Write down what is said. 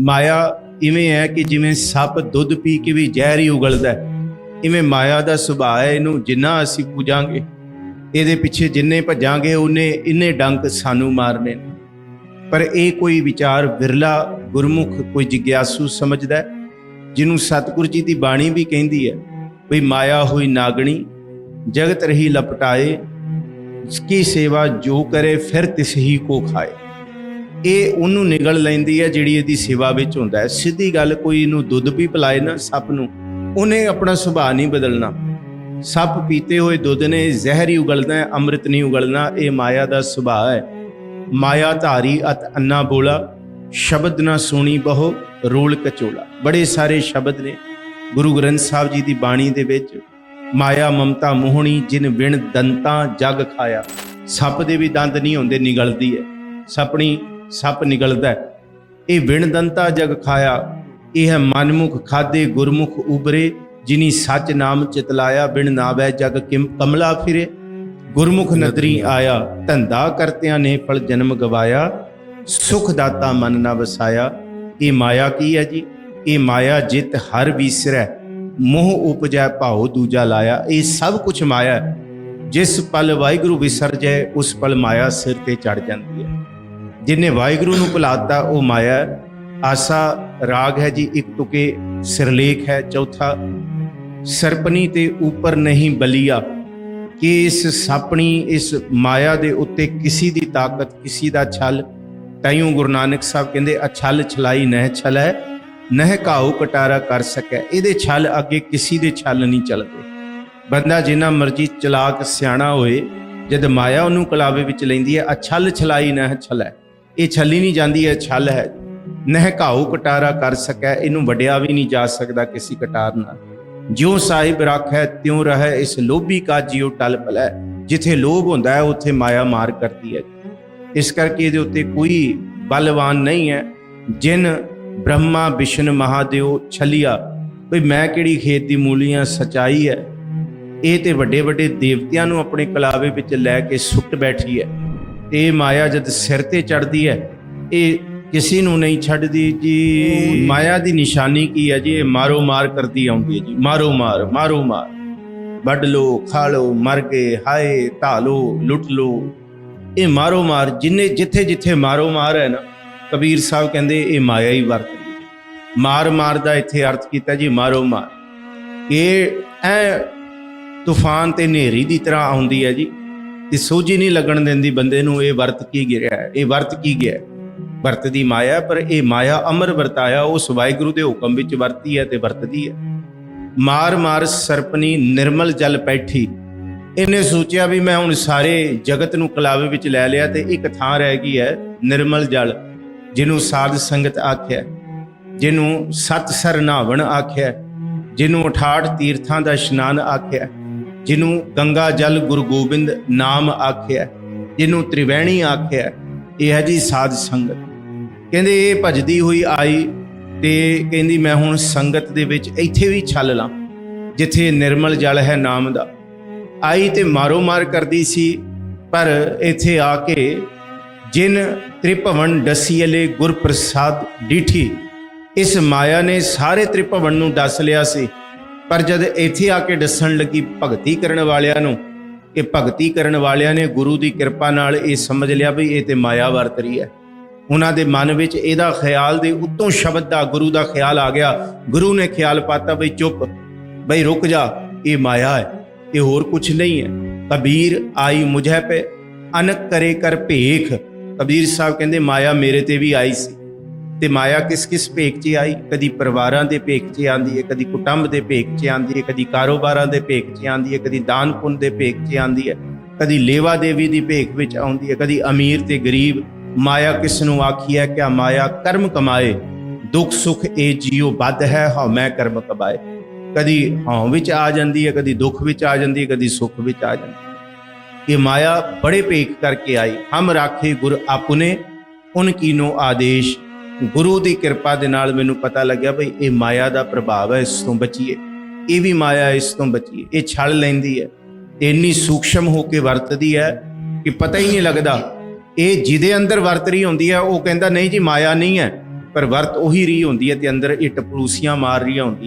ਮਾਇਆ ਇਵੇਂ ਹੈ ਕਿ ਜਿਵੇਂ ਸੱਪ ਦੁੱਧ ਪੀ ਕੇ ਵੀ ਜ਼ਹਿਰ ਹੀ ਉਗਲਦਾ ਇਵੇਂ ਮਾਇਆ ਦਾ ਸੁਭਾਅ ਹੈ, ਇਹਨੂੰ ਜਿੰਨਾ ਅਸੀਂ ਪੂਜਾਂਗੇ, ਇਹਦੇ ਪਿੱਛੇ ਜਿੰਨੇ ਭੱਜਾਂਗੇ, ਉਹਨੇ ਇੰਨੇ ਡੰਕ ਸਾਨੂੰ ਮਾਰਨੇ ਨੇ। ਪਰ ਇਹ ਕੋਈ ਵਿਚਾਰ ਵਿਰਲਾ, ਗੁਰਮੁਖ, ਕੋਈ ਜਿਗਿਆਸੂ ਸਮਝਦਾ ਜਿਹਨੂੰ ਸਤਿਗੁਰੂ ਜੀ ਦੀ ਬਾਣੀ ਵੀ ਕਹਿੰਦੀ ਹੈ ਵੀ ਮਾਇਆ ਹੋਈ ਨਾਗਣੀ, ਜਗਤ ਰਹੀ ਲਪਟਾਏ, ਕੀ ਸੇਵਾ ਜੋ ਕਰੇ, ਫਿਰ ਤਿਸ ਹੀ ਕੋ ਖਾਏ। ਇਹ ਉਹਨੂੰ ਨਿਗਲ ਲੈਂਦੀ ਹੈ ਜਿਹੜੀ ਇਹਦੀ ਸੇਵਾ ਵਿੱਚ ਹੁੰਦਾ ਹੈ। ਸਿੱਧੀ ਗੱਲ ਕੋਈ ਇਹਨੂੰ ਦੁੱਧ ਵੀ ਪਿਲਾਏ ਨਾ, ਸੱਪ ਨੂੰ, ਉਹਨੇ ਆਪਣਾ ਸੁਭਾਅ ਨਹੀਂ ਬਦਲਣਾ। ਸੱਪ ਪੀਤੇ ਹੋਏ ਦੁੱਧ ਨੇ, ਜ਼ਹਿਰ ਹੀ ਉਗਲਣਾ ਹੈ, ਅੰਮ੍ਰਿਤ ਨਹੀਂ ਉਗਲਣਾ, ਇਹ ਮਾਇਆ ਦਾ ਸੁਭਾਅ ਹੈ। ਮਾਇਆ ਧਾਰੀ ਅਤ ਅੰਨਾ ਬੋਲਾ, ਸ਼ਬਦ ਨਾ ਸੁਣੀ ਬਹੁ ਰੋਲ ਕਚੋਲਾ। ਬੜੇ ਸਾਰੇ ਸ਼ਬਦ ਨੇ ਗੁਰੂ ਗ੍ਰੰਥ ਸਾਹਿਬ ਜੀ ਦੀ ਬਾਣੀ ਦੇ ਵਿੱਚ। ਮਾਇਆ ਮਮਤਾ ਮੋਹਣੀ, ਜਿਨ ਵਿਣ ਦੰਤਾਂ ਜਗ ਖਾਇਆ। ਸੱਪ ਦੇ ਵੀ ਦੰਦ ਨਹੀਂ ਹੁੰਦੇ, ਨਿਗਲਦੀ ਹੈ। ਸਪਣੀ ਸੱਪ ਨਿਗਲਦਾ ਹੈ। ਇਹ ਵਿਣ ਦੰਤਾ ਜਗ ਖਾਇਆ। ਇਹ ਹੈ ਮਨਮੁਖ ਖਾਦੇ ਗੁਰਮੁਖ ਉਬਰੇ ਜਿਨੀ ਸੱਚ ਨਾਮ ਚਿਤਲਾਇਆ ਬਿਨ ਨਾਵੈ ਜਗ ਕਿਮ ਕਮਲਾ ਫਿਰੇ। ਗੁਰਮੁਖ ਨਦਰੀ ਆਇਆ ਧੰਦਾ ਕਰਤਿਆਂ ਨੇ ਫਲ ਜਨਮ ਗਵਾਇਆ। ਸੁਖ ਦਾਤਾ ਮਨ ਨਾ ਵਸਾਇਆ। ਇਹ ਮਾਇਆ ਕੀ ਹੈ ਜੀ? ਇਹ ਮਾਇਆ ਜਿਤ ਹਰ ਵੀਸਰੈ ਮੋਹ ਉਪਜੈ ਭਾਉ ਦੂਜਾ ਲਾਇਆ। ਇਹ ਸਭ ਕੁਝ ਮਾਇਆ ਜਿਸ ਪਲ ਵਾਹਿਗੁਰੂ ਵਿਸਰਜੈ ਉਸ ਪਲ ਮਾਇਆ ਸਿਰ ਤੇ ਚੜ ਜਾਂਦੀ ਹੈ। ਜਿਨੇ ਵਾਹਿਗੁਰੂ ਨੂੰ ਭੁਲਾਤਾ ਉਹ ਮਾਇਆ ਆਸਾ ਰਾਗ ਹੈ ਜੀ, ਇੱਕ ਤੁਕੇ ਸਿਰਲੇਖ ਹੈ। ਚੌਥਾ, ਸਰਪਣੀ ਤੇ ਉੱਪਰ ਨਹੀਂ ਬਲੀਆ। ਕਿ ਇਸ ਸਾਪਣੀ, ਇਸ ਮਾਇਆ ਦੇ ਉੱਤੇ ਕਿਸੇ ਦੀ ਤਾਕਤ, ਕਿਸੇ ਦਾ ਛਲ, ਤਾਈਓ ਗੁਰੂ ਨਾਨਕ ਸਾਹਿਬ ਕਹਿੰਦੇ ਅਛਲ ਛਲਾਈ ਨਹਿ ਛਲੈ, ਨਹਿ ਘਾਉ ਕਟਾਰਾ ਕਰ ਸਕੈ। ਇਹਦੇ ਛਲ ਅੱਗੇ ਕਿਸੇ ਦੇ ਛਲ ਨਹੀਂ ਚੱਲਦੇ। ਬੰਦਾ ਜਿੰਨਾ ਮਰਜ਼ੀ ਚਲਾਕ ਸਿਆਣਾ ਹੋਏ, ਜਦ ਮਾਇਆ ਉਹਨੂੰ ਕਲਾਵੇ ਵਿੱਚ ਲੈਂਦੀ ਹੈ ਅਛਲ ਛਲਾਈ ਨਹਿ ਛਲੈ। ਇਹ ਛੱਲੀ ਨਹੀਂ ਜਾਂਦੀ ਹੈ ਛਲ ਹੈ। ਨਹਿ ਕਟਾਰਾ ਕਰ ਸਕੈ, ਇਹਨੂੰ ਵਡਿਆ ਵੀ ਨਹੀਂ ਜਾ ਸਕਦਾ ਕਿਸੇ ਕਟਾਰ ਨਾਲ। ਜਿਉ ਸਾਹਿਬ ਰੱਖੈ, ਤਿਉ ਰਹੈ, ਇਸ ਲੋਭੀ ਕਾ ਜਿਉ ਟਲ ਪਲੈ। ਜਿੱਥੇ ਲੋਭ ਹੁੰਦਾ ਹੈ, ਉੱਥੇ ਮਾਇਆ ਮਾਰ ਕਰਦੀ ਹੈ। ਇਸ ਕਰਕੇ ਇਹਦੇ ਉੱਤੇ ਕੋਈ ਬਲਵਾਨ ਨਹੀਂ ਹੈ। ਜਿਨ ਬ੍ਰਹਮਾ ਵਿਸ਼ਨ ਮਹਾਦੇਵ, ਛਲਿਆ ਵੀ ਮੈਂ ਕਿਹੜੀ ਖੇਤ ਦੀ ਮੂਲੀਆਂ, ਸਚਾਈ ਹੈ। ਇਹ ਤੇ ਵੱਡੇ ਵੱਡੇ ਦੇਵਤਿਆਂ ਨੂੰ ਆਪਣੇ ਕਲਾਵੇ ਵਿੱਚ ਲੈ ਕੇ ਸੁੱਟ ਬੈਠੀ ਹੈ। ਤੇ ਇਹ ਮਾਇਆ ਜਦ ਸਿਰ ਤੇ ਚੜਦੀ ਹੈ, ਇਹ ਕਿਸੇ ਨੂੰ ਨਹੀਂ ਛੱਡਦੀ ਜੀ। ਮਾਇਆ ਦੀ ਨਿਸ਼ਾਨੀ ਕੀ ਹੈ ਜੀ? ਇਹ ਮਾਰੋ ਮਾਰ ਕਰਦੀ ਆਉਂਦੀ ਹੈ ਜੀ। ਮਾਰੋ ਮਾਰ ਮਾਰੋ ਮਾਰ। ਵੱਢ ਲੋ, ਖਾ ਲੋ, ਮਰ ਗਏ ਹਾਏ ਢਾਲੋ ਲੁੱਟ ਲੋ। ਇਹ ਮਾਰੋ ਮਾਰ, ਜਿੰਨੇ ਜਿੱਥੇ ਜਿੱਥੇ ਮਾਰੋ ਮਾਰ ਹੈ ਨਾ, ਕਬੀਰ ਸਾਹਿਬ ਕਹਿੰਦੇ ਇਹ ਮਾਇਆ ਹੀ ਵਰਤ ਹੈ। ਮਾਰ ਮਾਰ ਦਾ ਇੱਥੇ ਅਰਥ ਕੀਤਾ ਜੀ, ਮਾਰੋ ਮਾਰ। ਇਹ ਐ ਤੂਫਾਨ ਤੇ ਹਨੇਰੀ ਦੀ ਤਰ੍ਹਾਂ ਆਉਂਦੀ ਹੈ ਜੀ। ਇਹ ਸੋਝੀ ਨਹੀਂ ਲੱਗਣ ਦਿੰਦੀ ਬੰਦੇ ਨੂੰ ਇਹ ਵਰਤ ਕੀ ਗਿਆ ਇਹ ਵਰਤ ਕੀ ਗਿਆ ਹੈ? ਵਰਤਦੀ ਮਾਇਆ, ਪਰ ਇਹ ਮਾਇਆ ਅਮਰ ਵਰਤਾਇਆ ਉਸ ਵਾਹਿਗੁਰੂ ਦੇ ਹੁਕਮ ਵਿੱਚ ਵਰਤੀ ਹੈ ਤੇ ਵਰਤਦੀ ਹੈ। ਮਾਰ ਮਾਰ ਸਰਪਨੀ ਨਿਰਮਲ ਜਲ ਬੈਠੀ। ਇਹਨੇ ਸੋਚਿਆ ਵੀ ਮੈਂ ਹੁਣ ਸਾਰੇ ਜਗਤ ਨੂੰ ਕਲਾਵੇ ਵਿੱਚ ਲੈ ਲਿਆ ਤੇ ਇੱਕ ਥਾਂ ਰਹਿ ਗਈ ਹੈ ਨਿਰਮਲ ਜਲ, ਜਿਹਨੂੰ ਸਾਧ ਸੰਗਤ ਆਖਿਆ ਜਿਹਨੂੰ ਸਤ ਸਰਨਾਵਣ ਆਖਿਆ ਜਿਹਨੂੰ 68 ਤੀਰਥਾਂ ਦਾ ਇਸ਼ਨਾਨ ਆਖਿਆ ਜਿਹਨੂੰ ਗੰਗਾ ਜਲ ਗੁਰੂ ਗੋਬਿੰਦ ਨਾਮ ਆਖਿਆ ਜਿਹਨੂੰ ਤ੍ਰਿਵੈਣੀ ਆਖਿਆ, ਇਹ ਹੈ ਜੀ ਸਾਧ ਸੰਗਤ। ਕਹਿੰਦੇ ਇਹ ਭਜਦੀ ਹੋਈ ਆਈ ਤੇ ਕਹਿੰਦੀ ਮੈਂ ਹੁਣ ਸੰਗਤ ਦੇ ਵਿੱਚ ਇੱਥੇ ਵੀ ਛੱਲ ਲਾਂ, ਜਿੱਥੇ ਨਿਰਮਲ ਜਲ ਹੈ ਨਾਮ ਦਾ। ਆਈ ਤੇ ਮਾਰੋ ਮਾਰ ਕਰਦੀ ਸੀ, ਪਰ ਇੱਥੇ ਆ ਕੇ ਜਿਨ ਤ੍ਰਿਭਵਨ ਡਸੀਲੇ ਗੁਰ ਪ੍ਰਸਾਦ ਡੀਠੀ, ਇਸ ਮਾਇਆ ਨੇ ਸਾਰੇ ਤ੍ਰਿਭਵਨ ਨੂੰ ਡਸ ਲਿਆ ਸੀ। ਪਰ ਜਦ ਇੱਥੇ ਆ ਕੇ ਦੱਸਣ ਲੱਗੀ ਭਗਤੀ ਕਰਨ ਵਾਲਿਆਂ ਨੂੰ ਇਹ ਭਗਤੀ ਕਰਨ ਵਾਲਿਆਂ ਨੇ ਗੁਰੂ ਦੀ ਕਿਰਪਾ ਨਾਲ ਇਹ ਸਮਝ ਲਿਆ ਵੀ ਇਹ ਤੇ ਮਾਇਆ ਵਰਤ ਰਹੀ ਹੈ। ਉਹਨਾਂ ਦੇ ਮਨ ਵਿੱਚ ਇਹਦਾ ਖਿਆਲ ਦੇ ਉੱਤੋਂ ਸ਼ਬਦ ਦਾ ਗੁਰੂ ਦਾ ਖਿਆਲ ਆ ਗਿਆ। ਗੁਰੂ ਨੇ ਖਿਆਲ ਪਾਤਾ ਬਈ ਚੁੱਪ, ਬਈ ਰੁਕ ਜਾ, ਇਹ ਮਾਇਆ ਹੈ, ਇਹ ਹੋਰ ਕੁਝ ਨਹੀਂ ਹੈ। ਕਬੀਰ ਆਈ ਮੁਝੇ ਪੇ, ਅਨਕ ਕਰੇ ਕਰ ਭੇਖ। ਕਬੀਰ ਸਾਹਿਬ ਕਹਿੰਦੇ, ਮਾਇਆ ਮੇਰੇ ਤੇ ਵੀ ਆਈ ਸੀ। ਤੇ ਮਾਇਆ ਕਿਸ ਕਿਸ ਭੇਕ 'ਚ ਆਈ? ਕਦੀ ਪਰਿਵਾਰਾਂ ਦੇ ਭੇਖ 'ਚ ਆਂਦੀ ਹੈ ਕਦੀ ਕੁਟੰਬ ਦੇ ਭੇਖ 'ਚ ਆਂਦੀ ਹੈ ਕਦੀ ਕਾਰੋਬਾਰਾਂ ਦੇ ਭੇਖ 'ਚ ਆਂਦੀ ਹੈ ਕਦੀ ਦਾਨ ਪੁੰਨ ਦੇ ਭੇਕ 'ਚ ਆਂਦੀ ਹੈ ਕਦੀ ਲੇਵਾ ਦੇਵੀ ਦੀ ਭੇਖ ਵਿੱਚ ਆਉਂਦੀ ਹੈ ਕਦੀ ਅਮੀਰ ਤੇ ਗਰੀਬ। ਮਾਇਆ ਕਿਸ ਨੂੰ ਆਖੀ ਹੈ ਕਿ ਮਾਇਆ ਕਰਮ ਕਮਾਏ? ਦੁੱਖ ਸੁਖ ਇਹ ਜੀਉ ਬੱਧ ਹੈ, ਹਉ ਮੈਂ ਕਰਮ ਕਮਾਏ। ਕਦੀ ਹਉ ਵਿੱਚ ਆ ਜਾਂਦੀ ਹੈ ਕਦੀ ਦੁੱਖ ਵਿੱਚ ਆ ਜਾਂਦੀ ਹੈ ਕਦੀ ਸੁਖ ਵਿੱਚ ਆ ਜਾਂਦੀ ਇਹ ਮਾਇਆ ਬੜੇ ਭੇਖ ਕਰਕੇ ਆਈ। ਹਮ ਰਾਖੇ ਗੁਰ ਆਪਨੇ, ਉਨ ਨੂੰ ਆਦੇਸ਼। ਗੁਰੂ ਦੀ ਕਿਰਪਾ ਦੇ ਨਾਲ ਮੈਨੂੰ ਪਤਾ ਲੱਗਿਆ ਭਈ ਇਹ ਮਾਇਆ ਦਾ ਪ੍ਰਭਾਵ ਹੈ, ਇਸ ਤੋਂ ਬਚੀਏ। ਇਹ ਵੀ ਮਾਇਆ ਇਸ ਤੋਂ ਬਚੀਏ। ਇਹ ਛਲ ਲੈਂਦੀ ਹੈ। ਤੇ ਇੰਨੀ ਸੂਖਸ਼ਮ ਹੋ ਕੇ ਵਰਤਦੀ ਹੈ ਕਿ ਪਤਾ ਹੀ ਨਹੀਂ ਲੱਗਦਾ। ਇਹ ਜਿਹਦੇ ਅੰਦਰ ਵਰਤ ਰਹੀ ਹੁੰਦੀ ਹੈ, ਉਹ ਕਹਿੰਦਾ, ਨਹੀਂ ਜੀ, ਮਾਇਆ ਨਹੀਂ ਹੈ। ਪਰ ਵਰਤ ਉਹੀ ਰਹੀ ਹੁੰਦੀ ਹੈ ਤੇ ਅੰਦਰ ਇਹ ਟਪਲੂਸੀਆਂ ਮਾਰ ਰਹੀਆਂ ਹੈ